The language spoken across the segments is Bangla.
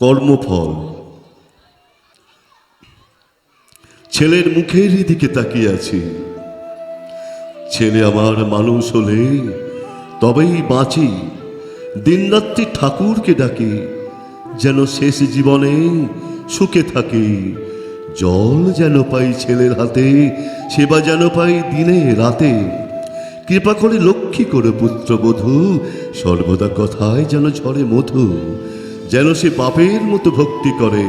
কর্মফল। ছেলের মুখের দিকে তাকিয়ে আছি। ছেলে আমার মানুষ হলে তবেই বাঁচি। দিনরাত্রি ঠাকুরকে ডাকি, যেন শেষ জীবনে সুখে থাকে। জল যেন পাই ছেলের হাতে, সেবা যেন পাই দিনে রাতে। কৃপা করে লক্ষ্মী করে পুত্রবধূ, সর্বদা কথায় যেন ঝরে মধু। যেন সে বাপের মতো ভক্তি করে।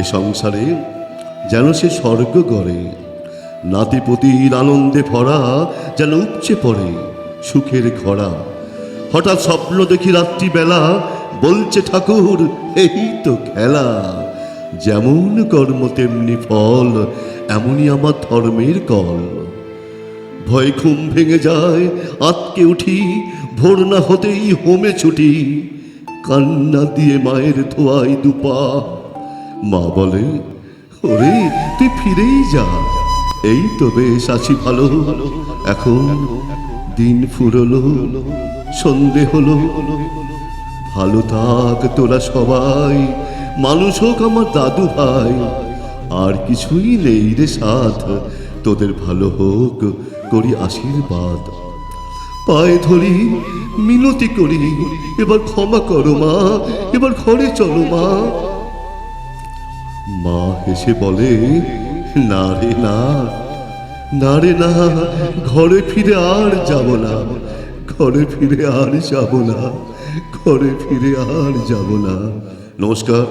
এ সংসারে যেন সে স্বর্গ গড়ে। নাতিপতির আনন্দে ভরা যেন উপচে পড়ে সুখের ঘরা হঠাৎ স্বপ্ন দেখি রাত্রিবেলা বলছে ঠাকুর, এই তো খেলা। যেমন কর্ম তেমনি ফল, এমনই আমার ধর্মের কল। ভয় ঘুম ভেঙে যায়, আতকে উঠি, ভোর না হতেই হোমে ছুটি। কান্না দিয়ে মায়ের ধোয়াই দুপা। মা বলে, ওরে, তুই ফিরেই যা। এই তো বেশ, আছি ভালো। এখন দিন ফুরলো, সন্ধে হলো। ভালো থাক তোরা সবাই, মানুষ হোক আমার দাদু ভাই। আর কিছুই নেই রে সাথ, তোদের ভালো হোক, করি আশীর্বাদ। পায়ে ধরি, মিনতি করি, এবার ক্ষমা করো মা, এবার ঘরে চলো মা। মা হেসে বলে, না রে না না রে না, ঘরে ফিরে আর যাব না, ঘরে ফিরে আর যাব না, ঘরে ফিরে আর যাব না। নমস্কার।